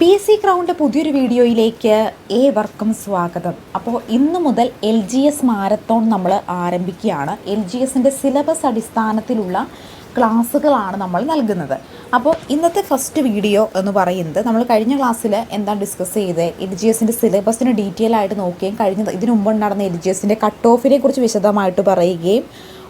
P S C crowned പുതിയൊരു വീഡിയോയിലേക്ക് ഏവർക്കും സ്വാഗതം. അപ്പോൾ ഇന്ന് മുതൽ എൽ ജി എസ് മാരത്തോൺ നമ്മൾ ആരംഭിക്കുകയാണ്. എൽ ജി എസിന്റെ സിലബസ് അടിസ്ഥാനത്തിലുള്ള ക്ലാസ്സുകളാണ് നമ്മൾ നൽകുന്നത്. അപ്പോൾ ഇന്നത്തെ ഫസ്റ്റ് വീഡിയോ എന്ന് പറയുന്നത് നമ്മൾ കഴിഞ്ഞ ക്ലാസ്സിൽ എന്താ ഡിസ്കസ് ചെയ്തത് എൽ ജി എസിന്റെ സിലബസിന് ഡീറ്റെയിൽ ആയിട്ട് നോക്കുകയും കഴിഞ്ഞ ഇതിനു മുമ്പ് നടന്ന എൽ ജി എസിന്റെ കട്ട് ഓഫിനെ കുറിച്ച് വിശദമായിട്ട് പറയുകയും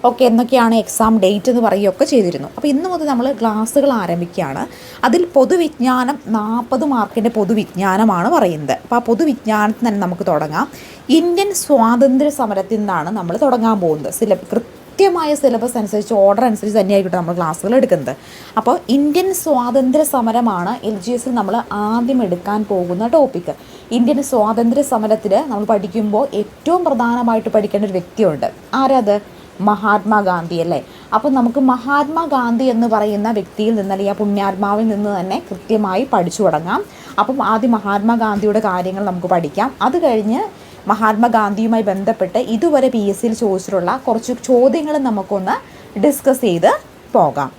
ഒക്കെ എന്നൊക്കെയാണ് എക്സാം ഡേറ്റ് എന്ന് പറയുകയൊക്കെ ചെയ്തിരുന്നു. അപ്പോൾ ഇന്ന് മുതൽ നമ്മൾ ക്ലാസ്സുകൾ ആരംഭിക്കുകയാണ്. അതിൽ പൊതുവിജ്ഞാനം നാൽപ്പത് മാർക്കിന്റെ പൊതുവിജ്ഞാനമാണ് പറയുന്നത്. അപ്പോൾ ആ പൊതുവിജ്ഞാനത്തിൽ തന്നെ നമുക്ക് തുടങ്ങാം. ഇന്ത്യൻ സ്വാതന്ത്ര്യ സമരത്തിൽ നിന്നാണ് നമ്മൾ തുടങ്ങാൻ പോകുന്നത്. സിലബ് കൃത്യമായ സിലബസ് അനുസരിച്ച് ഓർഡർ അനുസരിച്ച് തന്നെയായിരിക്കും നമ്മൾ ക്ലാസ്സുകൾ എടുക്കുന്നത്. അപ്പോൾ ഇന്ത്യൻ സ്വാതന്ത്ര്യ സമരമാണ് എൽ ജി എസിൽ നമ്മൾ ആദ്യം എടുക്കാൻ പോകുന്ന ടോപ്പിക്ക് ഇന്ത്യൻ സ്വാതന്ത്ര്യ സമരത്തിൽ നമ്മൾ പഠിക്കുമ്പോൾ ഏറ്റവും പ്രധാനമായിട്ട് പഠിക്കേണ്ട ഒരു വ്യക്തിയുണ്ട്. ആരത്? മഹാത്മാഗാന്ധി അല്ലേ? അപ്പോൾ നമുക്ക് മഹാത്മാഗാന്ധി എന്ന് പറയുന്ന വ്യക്തിയിൽ നിന്ന് അല്ലെങ്കിൽ ആ പുണ്യാത്മാവിൽ നിന്ന് തന്നെ കൃത്യമായി പഠിച്ചു തുടങ്ങാം. അപ്പം ആദ്യം മഹാത്മാഗാന്ധിയുടെ കാര്യങ്ങൾ നമുക്ക് പഠിക്കാം. അത് കഴിഞ്ഞ് മഹാത്മാഗാന്ധിയുമായി ബന്ധപ്പെട്ട് ഇതുവരെ പി എസ് സിയിൽ ചോദിച്ചിട്ടുള്ള കുറച്ച് ചോദ്യങ്ങൾ നമുക്കൊന്ന് ഡിസ്കസ് ചെയ്ത് പോകാം.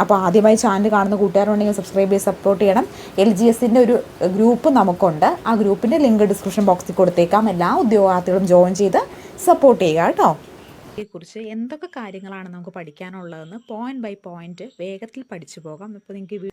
അപ്പോൾ ആദ്യമായി ചാനൽ കാണുന്ന കൂട്ടുകാരുണ്ടെങ്കിൽ സബ്സ്ക്രൈബ് ചെയ്ത് സപ്പോർട്ട് ചെയ്യണം. എൽ ജി എസിന്റെ ഒരു ഗ്രൂപ്പ് നമുക്കുണ്ട്. ആ ഗ്രൂപ്പിന്റെ ലിങ്ക് ഡിസ്ക്രിപ്ഷൻ ബോക്സിൽ കൊടുത്തേക്കാം. എല്ലാ ഉദ്യോഗാർത്ഥികളും ജോയിൻ ചെയ്ത് സപ്പോർട്ട് ചെയ്യുക കേട്ടോ. കുറിച്ച് എന്തൊക്കെ കാര്യങ്ങളാണ് നമുക്ക് പഠിക്കാനുള്ളതെന്ന് പോയിന്റ് ബൈ പോയിന്റ് വേഗത്തിൽ പഠിച്ചു പോകാം. ഇപ്പോൾ നിങ്ങൾക്ക്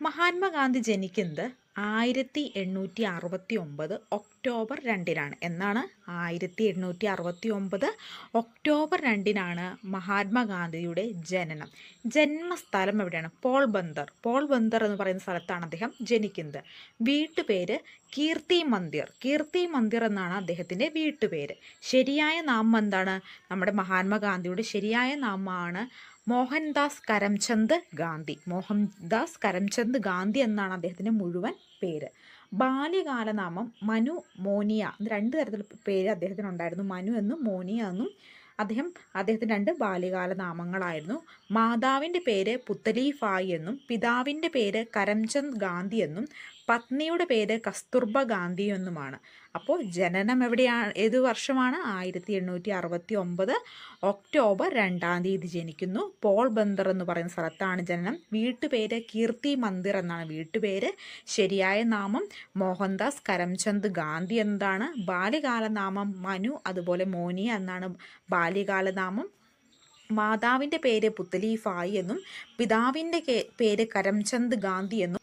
മഹാത്മാഗാന്ധി ജനിക്കുന്നത് ആയിരത്തി എണ്ണൂറ്റി അറുപത്തി ഒമ്പത് ഒക്ടോബർ രണ്ടിനാണ്. എന്നാണ്? ആയിരത്തി എണ്ണൂറ്റി അറുപത്തി ഒമ്പത് ഒക്ടോബർ രണ്ടിനാണ് മഹാത്മാഗാന്ധിയുടെ ജനനം. ജന്മസ്ഥലം എവിടെയാണ്? പോൾ ബന്ദർ. പോൾ ബന്ദർ എന്ന് പറയുന്ന സ്ഥലത്താണ് അദ്ദേഹം ജനിക്കുന്നത്. വീട്ടുപേര് കീർത്തി മന്ദിർ. കീർത്തി മന്ദിർ എന്നാണ് അദ്ദേഹത്തിന്റെ വീട്ടുപേര്. ശരിയായ നാമം എന്താണ്? നമ്മുടെ മഹാത്മാഗാന്ധിയുടെ ശരിയായ നാമമാണ് മോഹൻദാസ് കരംചന്ദ് ഗാന്ധി. മോഹൻദാസ് കരംചന്ദ് ഗാന്ധി എന്നാണ് അദ്ദേഹത്തിന്റെ മുഴുവൻ പേര്. ബാല്യകാലനാമം മനു മോനിയ രണ്ട് തരത്തിൽ പേര് അദ്ദേഹത്തിന് ഉണ്ടായിരുന്നു മനു എന്നും മോനിയ എന്നും അദ്ദേഹം അദ്ദേഹത്തിന്റെ രണ്ട് ബാല്യകാല നാമങ്ങളായിരുന്നു. മാതാവിന്റെ പേര് പുത്തലി ഫായ് എന്നും പിതാവിന്റെ പേര് കരംചന്ദ് ഗാന്ധി എന്നും പത്നിയുടെ പേര് കസ്തൂർബ ഗാന്ധി എന്നുമാണ്. അപ്പോൾ ജനനം എവിടെയാണ് ഏത് വർഷമാണ്? ആയിരത്തി എണ്ണൂറ്റി അറുപത്തി ഒമ്പത് ഒക്ടോബർ രണ്ടാം തീയതി ജനിക്കുന്നു. പോൾ ബന്ദർ എന്ന് പറയുന്ന സ്ഥലത്താണ് ജനനം. വീട്ടുപേര് കീർത്തി മന്ദിർ എന്നാണ് വീട്ടുപേര്. ശരിയായ നാമം മോഹൻദാസ് കരംചന്ദ് ഗാന്ധി എന്നതാണ്. ബാല്യകാല നാമം മനു അതുപോലെ മോനി എന്നാണ് ബാല്യകാല നാമം. മാതാവിന്റെ പേര് പുത്തലി ഫായി എന്നും പിതാവിന്റെ പേര് കരംചന്ദ് ഗാന്ധി എന്നും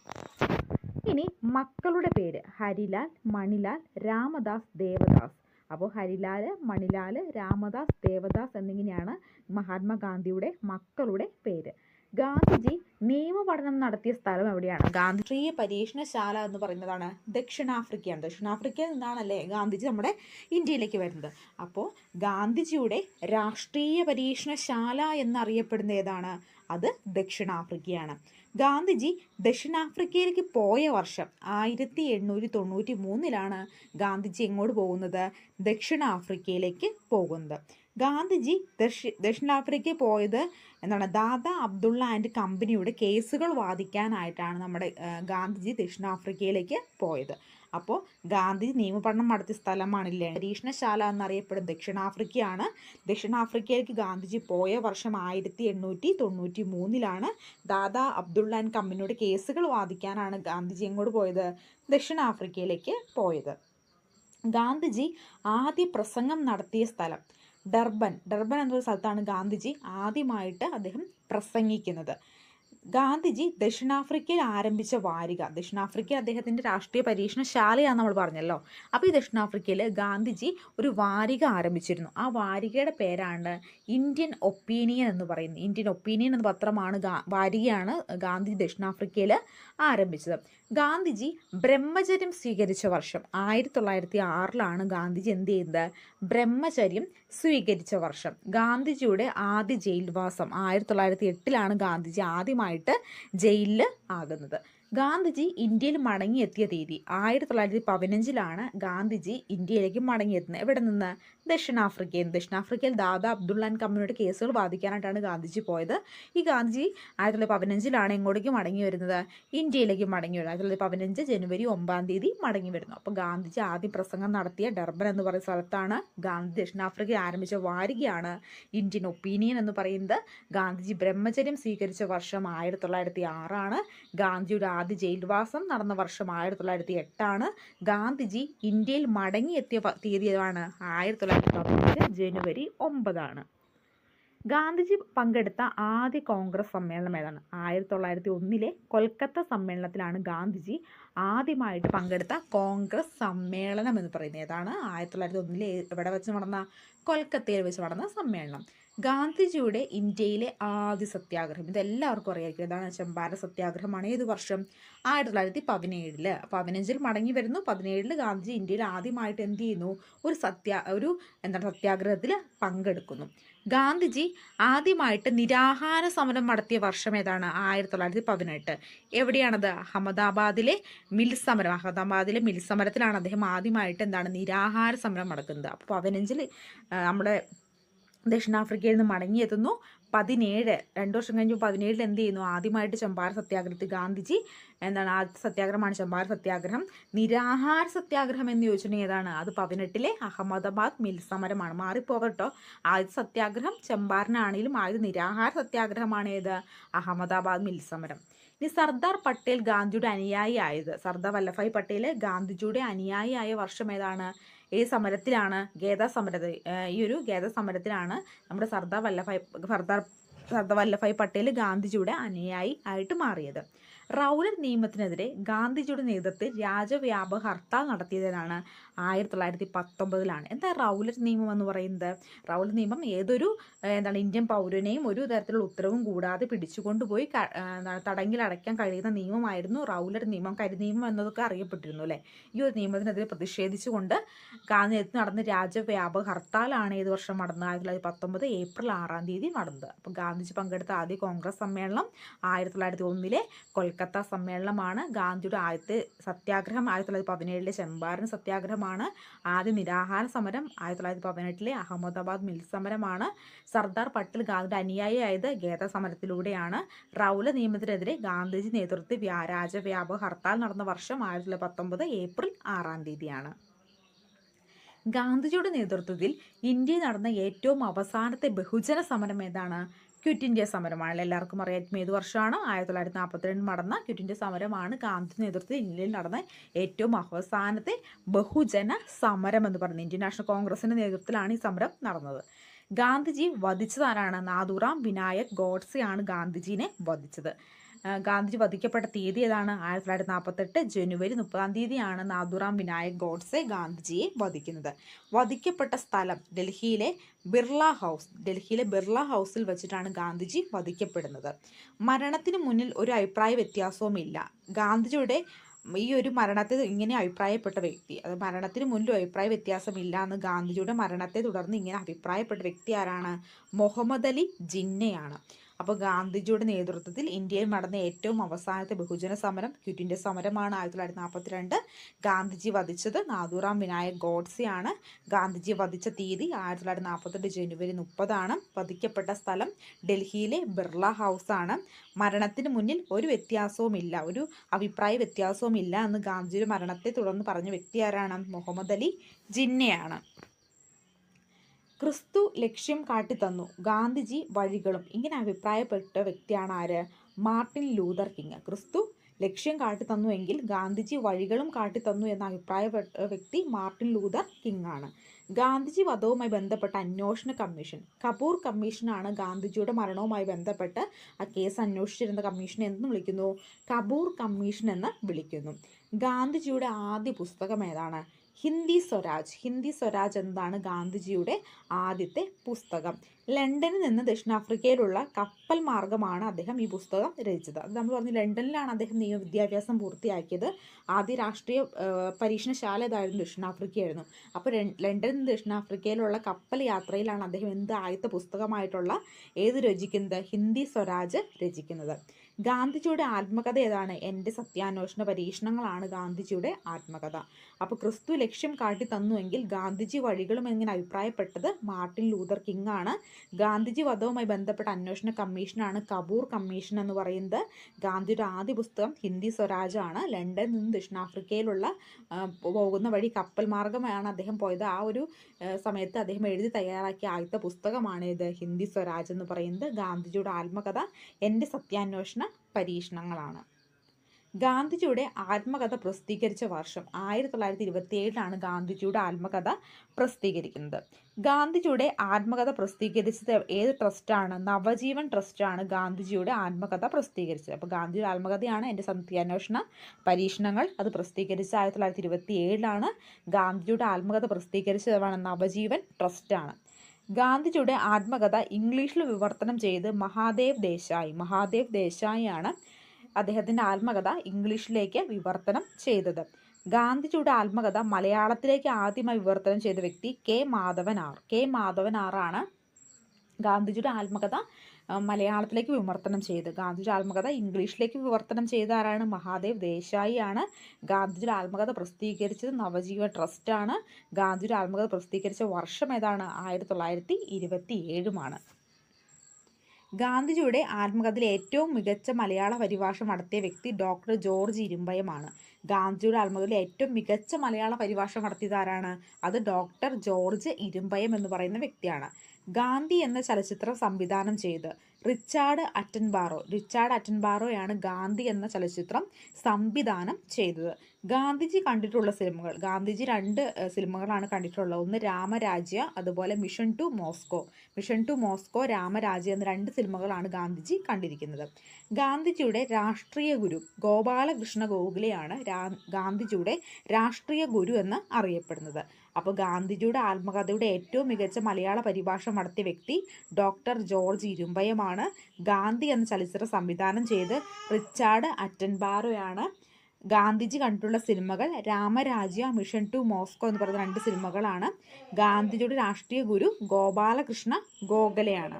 ഇനി മക്കളുടെ പേര്. ഹരിലാൽ മണിലാൽ രാമദാസ് ദേവദാസ്. അപ്പോൾ ഹരിലാൽ മണിലാൽ രാമദാസ് ദേവദാസ് എന്നിങ്ങനെയാണ് മഹാത്മാഗാന്ധിയുടെ മക്കളുടെ പേര്. ഗാന്ധിജി നിയമപഠനം നടത്തിയ സ്ഥലം എവിടെയാണ്? ഗാന്ധിജീയ പരീക്ഷണശാല എന്ന് പറയുന്നതാണ് ദക്ഷിണാഫ്രിക്കയാണ്. ദക്ഷിണാഫ്രിക്കയിൽ നിന്നാണല്ലേ ഗാന്ധിജി നമ്മുടെ ഇന്ത്യയിലേക്ക് വരുന്നത്. അപ്പോൾ ഗാന്ധിജിയുടെ രാഷ്ട്രീയ പരീക്ഷണശാല എന്നറിയപ്പെടുന്ന ഏതാണ്? അത് ദക്ഷിണാഫ്രിക്കയാണ്. ഗാന്ധിജി ദക്ഷിണാഫ്രിക്കയിലേക്ക് പോയ വർഷം ആയിരത്തി എണ്ണൂറ്റി തൊണ്ണൂറ്റി മൂന്നിലാണ് ഗാന്ധിജി എങ്ങോട്ട് പോകുന്നത്? ദക്ഷിണാഫ്രിക്കയിലേക്ക് പോകുന്നത്. ഗാന്ധിജി ദക്ഷി ദക്ഷിണാഫ്രിക്കയിൽ പോയത് എന്താണ്? ദാദ അബ്ദുള്ള ആൻഡ് കമ്പനിയുടെ കേസുകൾ വാദിക്കാനായിട്ടാണ് നമ്മുടെ ഗാന്ധിജി ദക്ഷിണാഫ്രിക്കയിലേക്ക് പോയത്. അപ്പോൾ ഗാന്ധി നിയമപഠനം നടത്തിയ സ്ഥലമാണില്ലേ? പരീക്ഷണശാല എന്നറിയപ്പെടുന്ന ദക്ഷിണാഫ്രിക്കയാണ്. ദക്ഷിണാഫ്രിക്കയിലേക്ക് ഗാന്ധിജി പോയ വർഷം ആയിരത്തി എണ്ണൂറ്റി തൊണ്ണൂറ്റി മൂന്നിലാണ് ദാദാ അബ്ദുള്ള ആൻഡ് കമ്പനിയുടെ കേസുകൾ വാദിക്കാനാണ് ഗാന്ധിജി എങ്ങോട്ട് പോയത് ദക്ഷിണാഫ്രിക്കയിലേക്ക് പോയത്. ഗാന്ധിജി ആദ്യ പ്രസംഗം നടത്തിയ സ്ഥലം ഡർബൻ. ഡർബൻ എന്നൊരു സ്ഥലത്താണ് ഗാന്ധിജി ആദ്യമായിട്ട് അദ്ദേഹം പ്രസംഗിക്കുന്നത്. ഗാന്ധിജി ദക്ഷിണാഫ്രിക്കയിൽ ആരംഭിച്ച വാരിക. ദക്ഷിണാഫ്രിക്ക അദ്ദേഹത്തിന്റെ രാഷ്ട്രീയ പരീക്ഷണശാലയാണ് നമ്മൾ പറഞ്ഞല്ലോ. അപ്പോൾ ഈ ദക്ഷിണാഫ്രിക്കയിൽ ഗാന്ധിജി ഒരു വാരിക ആരംഭിച്ചിരുന്നു. ആ വാരികയുടെ പേരാണ് ഇന്ത്യൻ ഒപ്പീനിയൻ എന്ന് പറയുന്നത്. ഇന്ത്യൻ ഒപ്പീനിയൻ എന്ന പത്രമാണ് വാരികയാണ് ഗാന്ധി ദക്ഷിണാഫ്രിക്കയിൽ ആരംഭിച്ചത്. ഗാന്ധിജി ബ്രഹ്മചര്യം സ്വീകരിച്ച വർഷം ആയിരത്തി തൊള്ളായിരത്തി ആറിലാണ് ഗാന്ധിജി എന്ത് ചെയ്യുന്നത് ബ്രഹ്മചര്യം സ്വീകരിച്ച വർഷം. ഗാന്ധിജിയുടെ ആദ്യ ജയിൽവാസം ആയിരത്തി തൊള്ളായിരത്തി എട്ടിലാണ് ഗാന്ധിജി ആദ്യമായിട്ട് ജയിലിൽ ആകുന്നത്. ഗാന്ധിജി ഇന്ത്യയിൽ മടങ്ങിയെത്തിയ തീയതി ആയിരത്തി തൊള്ളായിരത്തി പതിനഞ്ചിലാണ് ഗാന്ധിജി ഇന്ത്യയിലേക്ക് മടങ്ങിയെത്തുന്നത്. എവിടെ നിന്ന്? ദക്ഷിണാഫ്രിക്കയിൽ. ദക്ഷിണാഫ്രിക്കയിൽ ദാദാ അബ്ദുള്ള ആൻഡ് കമ്പനിയുടെ കേസുകൾ വാദിക്കാനായിട്ടാണ് ഗാന്ധിജി പോയത്. ഈ ഗാന്ധിജി ആയിരത്തി തൊള്ളായിരത്തി പതിനഞ്ചിലാണ് എങ്ങോട്ടേക്ക് മടങ്ങി വരുന്നത്. ഇന്ത്യയിലേക്ക് മടങ്ങി വരുന്നത് ആയിരത്തി തൊള്ളായിരത്തി പതിനഞ്ച് ജനുവരി ഒമ്പതാം തീയതി മടങ്ങി വരുന്നു. അപ്പോൾ ഗാന്ധിജി ആദ്യം പ്രസംഗം നടത്തിയ ഡർബൻ എന്ന് പറയുന്ന സ്ഥലത്താണ് ഗാന്ധി ദക്ഷിണാഫ്രിക്ക ആരംഭിച്ച വാരികയാണ്. ഇന്ത്യൻ ഒപ്പീനിയൻ എന്ന് പറയുന്നത് ഗാന്ധിജി ബ്രഹ്മചര്യം സ്വീകരിച്ച വർഷം ആയിരത്തി തൊള്ളായിരത്തി ആറാണ് ഗാന്ധിജിയുടെ ആദ്യ ജയിൽവാസം നടന്ന വർഷം ആയിരത്തി തൊള്ളായിരത്തി എട്ടാണ് ഗാന്ധിജി ഇന്ത്യയിൽ മടങ്ങിയെത്തിയ തീയതിയാണ് ആയിരത്തി തൊള്ളായിരത്തി പതിനഞ്ച് ജനുവരി ഒമ്പതാണ്. ഗാന്ധിജി പങ്കെടുത്ത ആദ്യ കോൺഗ്രസ് സമ്മേളനം ഏതാണ്? ആയിരത്തി തൊള്ളായിരത്തി ഒന്നിലെ കൊൽക്കത്ത സമ്മേളനത്തിലാണ് ഗാന്ധിജി ആദ്യമായിട്ട് പങ്കെടുത്ത കോൺഗ്രസ് സമ്മേളനം എന്ന് പറയുന്നത്. ഏതാണ്? ആയിരത്തി തൊള്ളായിരത്തി ഒന്നിലെ എവിടെ വെച്ച് നടന്ന? കൊൽക്കത്തയിൽ വെച്ച് നടന്ന സമ്മേളനം. ഗാന്ധിജിയുടെ ഇന്ത്യയിലെ ആദ്യ സത്യാഗ്രഹം. ഇതെല്ലാവർക്കും അറിയായിരിക്കും. ഇതാണ് ചമ്പാര സത്യാഗ്രഹമാണ്. ഏത് വർഷം? ആയിരത്തി തൊള്ളായിരത്തി പതിനേഴിൽ. പതിനഞ്ചിൽ മടങ്ങി വരുന്നു. പതിനേഴിൽ ഗാന്ധിജി ഇന്ത്യയിൽ ആദ്യമായിട്ട് എന്ത് ചെയ്യുന്നു? ഒരു സത്യ ഒരു എന്താണ് സത്യാഗ്രഹത്തിൽ പങ്കെടുക്കുന്നു. ഗാന്ധിജി ആദ്യമായിട്ട് നിരാഹാര സമരം നടത്തിയ വർഷം ഏതാണ്? ആയിരത്തി തൊള്ളായിരത്തി പതിനെട്ട്. എവിടെയാണത്? അഹമ്മദാബാദിലെ മിൽ സമരം. അഹമ്മദാബാദിലെ മിൽ സമരത്തിലാണ് അദ്ദേഹം ആദ്യമായിട്ട് എന്താണ് നിരാഹാര സമരം നടക്കുന്നത്. അപ്പോൾ പതിനഞ്ചിൽ നമ്മുടെ ദക്ഷിണാഫ്രിക്കയിൽ നിന്ന് മടങ്ങിയെത്തുന്നു. പതിനേഴ് രണ്ടു വർഷം കഴിഞ്ഞു പതിനേഴിൽ എന്ത് ചെയ്യുന്നു? ആദ്യമായിട്ട് ചമ്പാര സത്യാഗ്രഹത്തിൽ ഗാന്ധിജി എന്താണ് ആദ്യ സത്യാഗ്രഹമാണ് ചമ്പാര സത്യാഗ്രഹം. നിരാഹാര സത്യാഗ്രഹം എന്ന് ചോദിച്ചിട്ടുണ്ടെങ്കിൽ ഏതാണ്? അത് പതിനെട്ടിലെ അഹമ്മദാബാദ് മിൽ സമരമാണ്. മാറിപ്പോകട്ടോ ആദ്യ സത്യാഗ്രഹം ചമ്പാരനാണെങ്കിലും ആദ്യ നിരാഹാര സത്യാഗ്രഹമാണ് ഏത്? അഹമ്മദാബാദ് മിൽ സമരം. ഇനി സർദാർ പട്ടേൽ ഗാന്ധിയുടെ അനുയായി ആയത് സർദാർ വല്ലഭായ് പട്ടേൽ ഗാന്ധിജിയുടെ അനുയായി ആയ വർഷം ഏതാണ്? ഈ സമരത്തിലാണ് ഗേദ സമരത്തിൽ ഈ ഒരു ഗേദ സമരത്തിലാണ് നമ്മുടെ സർദാർ വല്ലഭായ് സർദാർ സർദാർ വല്ലഭായ് പട്ടേൽ ഗാന്ധിജിയുടെ അനുയായി ആയിട്ട് മാറിയത്. റൗലറ്റ് നിയമത്തിനെതിരെ ഗാന്ധിജിയുടെ നേതൃത്വത്തിൽ രാജവ്യാപക ഹർത്താൽ നടത്തിയതിനാണ് ആയിരത്തി തൊള്ളായിരത്തി പത്തൊമ്പതിലാണ് എന്താ റൗലറ്റ് നിയമം എന്ന് പറയുന്നത്? റൗലറ്റ് നിയമം ഏതൊരു എന്താണ് ഇന്ത്യൻ പൗരനെയും ഒരു തരത്തിലുള്ള ഉത്തരവും കൂടാതെ പിടിച്ചുകൊണ്ടുപോയി തടങ്കിൽ അടയ്ക്കാൻ കഴിയുന്ന നിയമമായിരുന്നു റൗലറ്റ് നിയമം. കരിനിയമം എന്നതൊക്കെ അറിയപ്പെട്ടിരുന്നു അല്ലേ? ഈ ഒരു നിയമത്തിനെതിരെ പ്രതിഷേധിച്ചുകൊണ്ട് ഗാന്ധി നടന്ന രാജ്യവ്യാപക ഹർത്താലാണ് ഏത് വർഷം നടന്നത്? ആയിരത്തി തൊള്ളായിരത്തി പത്തൊമ്പത് ഏപ്രിൽ ആറാം തീയതി നടന്നത്. അപ്പോൾ ഗാന്ധിജി പങ്കെടുത്ത ആദ്യ കോൺഗ്രസ് സമ്മേളനം ആയിരത്തി തൊള്ളായിരത്തി ഒന്നിലെ കൊൽക്കത്ത സമ്മേളനമാണ്. ഗാന്ധിയുടെ ആദ്യത്തെ സത്യാഗ്രഹം ആയിരത്തി തൊള്ളായിരത്തി പതിനേഴിലെ ചമ്പാരൻ സത്യാഗ്രഹമാണ്. ആദ്യ നിരാഹാര സമരം ആയിരത്തി തൊള്ളായിരത്തി പതിനെട്ടിലെ അഹമ്മദാബാദ് മിൽ സമരമാണ്. സർദാർ പട്ടേൽ ഗാന്ധിയുടെ അനുയായിയായത് ഗേദ സമരത്തിലൂടെയാണ്. റൗല നിയമത്തിനെതിരെ ഗാന്ധിജി നേതൃത്വത്തിൽ വ്യാരാജ വ്യാപക ഹർത്താൽ നടന്ന വർഷം ആയിരത്തി തൊള്ളായിരത്തി പത്തൊമ്പത് ഏപ്രിൽ ആറാം തീയതിയാണ്. ഗാന്ധിജിയുടെ നേതൃത്വത്തിൽ ഇന്ത്യയിൽ നടന്ന ഏറ്റവും അവസാനത്തെ ബഹുജന സമരം ഏതാണ്? ക്വിറ്റ് ഇന്ത്യ സമരമാണ്. എല്ലാവർക്കും അറിയാം ഏത് വർഷമാണ്? ആയിരത്തി തൊള്ളായിരത്തി നാൽപ്പത്തിരണ്ട് നടന്ന ക്വിറ്റ് ഇന്ത്യ സമരമാണ് ഗാന്ധി നേതൃത്വത്തിൽ ഇന്ത്യയിൽ നടന്ന ഏറ്റവും അവസാനത്തെ ബഹുജന സമരം എന്ന് പറയുന്നത്. ഇന്ത്യൻ നാഷണൽ കോൺഗ്രസിന്റെ നേതൃത്വത്തിലാണ് ഈ സമരം നടന്നത്. ഗാന്ധിജി വധിച്ചതാരാണ്? നാദുറാം വിനായക് ഗോഡ്സെയാണ് ഗാന്ധിജീനെ വധിച്ചത്. ഗാന്ധിജി വധിക്കപ്പെട്ട തീയതി ഏതാണ്? ആയിരത്തി തൊള്ളായിരത്തി നാൽപ്പത്തെട്ട് ജനുവരി മുപ്പതാം തീയതിയാണ് നാദുറാം വിനായക് ഗോഡ്സെ ഗാന്ധിജിയെ വധിക്കുന്നത്. വധിക്കപ്പെട്ട സ്ഥലം ഡൽഹിയിലെ ബിർള ഹൗസ് ഡൽഹിയിലെ ബിർള ഹൗസിൽ വെച്ചിട്ടാണ് ഗാന്ധിജി വധിക്കപ്പെടുന്നത്. മരണത്തിന് മുന്നിൽ ഒരു അഭിപ്രായ വ്യത്യാസവുമില്ല. ഗാന്ധിജിയുടെ ഈ ഒരു മരണത്തെ ഇങ്ങനെ അഭിപ്രായപ്പെട്ട വ്യക്തി അത് മരണത്തിന് മുന്നിലും അഭിപ്രായ വ്യത്യാസമില്ല എന്ന് ഗാന്ധിജിയുടെ മരണത്തെ തുടർന്ന് ഇങ്ങനെ അഭിപ്രായപ്പെട്ട വ്യക്തി ആരാണ്? മുഹമ്മദ് അലി ജിന്നയാണ്. അപ്പോൾ ഗാന്ധിജിയുടെ നേതൃത്വത്തിൽ ഇന്ത്യയിൽ നടന്ന ഏറ്റവും അവസാനത്തെ ബഹുജന സമരം ക്വിറ്റ് ഇന്ത്യ സമരമാണ് ആയിരത്തി തൊള്ളായിരത്തി നാൽപ്പത്തിരണ്ട് ഗാന്ധിജി വധിച്ചത് നാദൂറാം വിനായക് ഗോഡ്സെയാണ്. ഗാന്ധിജി വധിച്ച തീയതി ആയിരത്തി തൊള്ളായിരത്തി നാൽപ്പത്തെട്ട് ജനുവരി മുപ്പതാണ്. വധിക്കപ്പെട്ട സ്ഥലം ഡൽഹിയിലെ ബിർള ആണ് മരണത്തിന് മുന്നിൽ ഒരു വ്യത്യാസവുമില്ല ഒരു അഭിപ്രായ വ്യത്യാസവുമില്ല എന്ന് ഗാന്ധിജിയുടെ മരണത്തെ തുടർന്ന് പറഞ്ഞ വ്യക്തി ആരാണ്? മുഹമ്മദ് അലി ജിന്നയാണ്. ക്രിസ്തു ലക്ഷ്യം കാട്ടിത്തന്നു. ഗാന്ധിജി വഴികളും. ഇങ്ങനെ അഭിപ്രായപ്പെട്ട വ്യക്തിയാണ് ആര്? Martin Luther King. ക്രിസ്തു ലക്ഷ്യം കാട്ടിത്തന്നു എങ്കിൽ ഗാന്ധിജി വഴികളും കാട്ടിത്തന്നു എന്ന അഭിപ്രായപ്പെട്ട വ്യക്തി മാർട്ടിൻ ലൂതർ കിങ് ആണ്. ഗാന്ധിജി വധവുമായി ബന്ധപ്പെട്ട അന്വേഷണ കമ്മീഷൻ. കപൂർ കമ്മീഷനാണ് ഗാന്ധിജിയുടെ മരണവുമായി ബന്ധപ്പെട്ട് ആ കേസ് അന്വേഷിച്ചിരുന്ന കമ്മീഷൻ എന്ന് വിളിക്കുന്നു. കപൂർ കമ്മീഷൻ എന്ന് വിളിക്കുന്നു. ഗാന്ധിജിയുടെ ആദ്യ പുസ്തകം ഏതാണ്? ഹിന്ദി സ്വരാജ്. ഹിന്ദി സ്വരാജ് എന്നതാണ് ഗാന്ധിജിയുടെ ആദ്യത്തെ പുസ്തകം? ലണ്ടനിൽ നിന്ന് ദക്ഷിണാഫ്രിക്കയിലുള്ള കപ്പൽ മാർഗമാണ് അദ്ദേഹം ഈ പുസ്തകം രചിച്ചത്. അത് നമ്മൾ പറഞ്ഞു ലണ്ടനിലാണ് അദ്ദേഹം നിയമ വിദ്യാഭ്യാസം പൂർത്തിയാക്കിയത്. ആദ്യ രാഷ്ട്രീയ പരീക്ഷണശാല ഇതായിരുന്നു ദക്ഷിണാഫ്രിക്കയായിരുന്നു. അപ്പോൾ ലണ്ടനിൽ നിന്ന് ദക്ഷിണാഫ്രിക്കയിലുള്ള കപ്പൽ യാത്രയിലാണ് അദ്ദേഹം എന്ത് ആദ്യത്തെ പുസ്തകമായിട്ടുള്ള ഏത് രചിക്കുന്നത്? ഹിന്ദി സ്വരാജ് രചിക്കുന്നത്. ഗാന്ധിജിയുടെ ആത്മകഥ ഏതാണ്? എന്റെ സത്യാന്വേഷണ പരീക്ഷണങ്ങളാണ് ഗാന്ധിജിയുടെ ആത്മകഥ. അപ്പോൾ ക്രിസ്തു ലക്ഷ്യം കാട്ടി തന്നുവെങ്കിൽ ഗാന്ധിജി വഴികളും എങ്ങനെ അഭിപ്രായപ്പെട്ടത്? മാർട്ടിൻ ലൂതർ കിങ് ആണ്. ഗാന്ധിജി വധവുമായി ബന്ധപ്പെട്ട അന്വേഷണ കമ്മീഷനാണ് കപൂർ കമ്മീഷൻ എന്ന് പറയുന്നത്. ഗാന്ധിയുടെ ആദ്യ പുസ്തകം ഹിന്ദി സ്വരാജ് ആണ്. ലണ്ടനിൽ നിന്ന് ദക്ഷിണാഫ്രിക്കയിലുള്ള പോകുന്ന വഴി കപ്പൽ മാർഗമാണ് അദ്ദേഹം പോയത്. ആ ഒരു സമയത്ത് അദ്ദേഹം എഴുതി തയ്യാറാക്കിയ ആദ്യത്തെ പുസ്തകമാണ് ഇത് ഹിന്ദി സ്വരാജ് എന്ന് പറയുന്നത്. ഗാന്ധിജിയുടെ ആത്മകഥ എന്റെ സത്യാന്വേഷണ പരീക്ഷണങ്ങളാണ്. ഗാന്ധിജിയുടെ ആത്മകഥ പ്രസിദ്ധീകരിച്ച വർഷം ആയിരത്തി തൊള്ളായിരത്തി ഇരുപത്തി ഏഴിലാണ് ഗാന്ധിജിയുടെ ആത്മകഥ പ്രസിദ്ധീകരിക്കുന്നത്. ഗാന്ധിജിയുടെ ആത്മകഥ പ്രസിദ്ധീകരിച്ചത് ഏത് ട്രസ്റ്റാണ്? നവജീവൻ ട്രസ്റ്റാണ് ഗാന്ധിജിയുടെ ആത്മകഥ പ്രസിദ്ധീകരിച്ചത്. അപ്പോൾ ഗാന്ധിജിയുടെ ആത്മകഥയാണ് എന്റെ സത്യാന്വേഷണ പരീക്ഷണങ്ങൾ. അത് പ്രസിദ്ധീകരിച്ച ആയിരത്തി തൊള്ളായിരത്തി ഇരുപത്തി ഏഴിലാണ് ഗാന്ധിജിയുടെ ആത്മകഥ പ്രസിദ്ധീകരിച്ചതാണ് നവജീവൻ ട്രസ്റ്റാണ്. ഗാന്ധിജിയുടെ ആത്മകഥ ഇംഗ്ലീഷിൽ വിവർത്തനം ചെയ്ത് മഹാദേവ് ദേശായി. മഹാദേവ് ദേശായിയാണ് അദ്ദേഹത്തിന്റെ ആത്മകഥ ഇംഗ്ലീഷിലേക്ക് വിവർത്തനം ചെയ്തത്. ഗാന്ധിജിയുടെ ആത്മകഥ മലയാളത്തിലേക്ക് ആദ്യമായി വിവർത്തനം ചെയ്ത വ്യക്തി K Madhavan R K Madhavan ആറാണ് ഗാന്ധിജിയുടെ ആത്മകഥ മലയാളത്തിലേക്ക് വിവർത്തനം ചെയ്തത്. ഗാന്ധിജിയുടെ ആത്മകഥ ഇംഗ്ലീഷിലേക്ക് വിവർത്തനം ചെയ്ത ആരാണ്? മഹാദേവ് ദേശായി ആണ് ഗാന്ധിജിയുടെ ആത്മകഥ പ്രസിദ്ധീകരിച്ചത് നവജീവ ട്രസ്റ്റാണ് ഗാന്ധിജിയുടെ ആത്മകഥ പ്രസിദ്ധീകരിച്ച വർഷം ഏതാണ്? ആയിരത്തി തൊള്ളായിരത്തി ഇരുപത്തി ഏഴുമാണ്. ഗാന്ധിജിയുടെ ആത്മകഥയിലെ ഏറ്റവും മികച്ച മലയാള പരിഭാഷ നടത്തിയ വ്യക്തി ഡോക്ടർ ജോർജ് ഇരുമ്പയമാണ്. ഗാന്ധിജിയുടെ ആത്മകഥയിലെ ഏറ്റവും മികച്ച മലയാള പരിഭാഷ നടത്തിയത് ആരാണ് അത് ഡോക്ടർ ജോർജ് ഇരുമ്പയം എന്ന് പറയുന്ന വ്യക്തിയാണ്. ഗാന്ധി എന്ന ചലച്ചിത്രം സംവിധാനം ചെയ്ത് റിച്ചാർഡ് അറ്റൻബാറോ. റിച്ചാർഡ് അറ്റൻബാറോയാണ് ഗാന്ധി എന്ന ചലച്ചിത്രം സംവിധാനം ചെയ്തത്. ഗാന്ധിജി കണ്ടിട്ടുള്ള സിനിമകൾ ഗാന്ധിജി രണ്ട് സിനിമകളാണ് കണ്ടിട്ടുള്ളത്. ഒന്ന് രാമരാജ്യ അതുപോലെ mission to Moscow. Mission to Moscow Ramarajya എന്ന രണ്ട് സിനിമകളാണ് ഗാന്ധിജി കണ്ടിരിക്കുന്നത്. ഗാന്ധിജിയുടെ രാഷ്ട്രീയ ഗുരു ഗോപാലകൃഷ്ണ ഗോഖലെയാണ് ഗാന്ധിജിയുടെ രാഷ്ട്രീയ ഗുരു എന്ന് അറിയപ്പെടുന്നത്. അപ്പോൾ ഗാന്ധിജിയുടെ ആത്മകഥയുടെ ഏറ്റവും മികച്ച മലയാള പരിഭാഷ നടത്തിയ വ്യക്തി ഡോക്ടർ ജോർജ് ഇരുമ്പയമാണ് ഗാന്ധി എന്ന ചലച്ചിത്രം സംവിധാനം ചെയ്ത് റിച്ചാർഡ് അറ്റൻബാറോയാണ് ഗാന്ധിജി കണ്ടിട്ടുള്ള സിനിമകൾ. രാമരാജ്യ മിഷൻ ടു മോസ്കോ എന്ന് പറയുന്ന രണ്ട് സിനിമകളാണ്. ഗാന്ധിജിയുടെ രാഷ്ട്രീയ ഗുരു ഗോപാലകൃഷ്ണ ഗോഖലെയാണ്.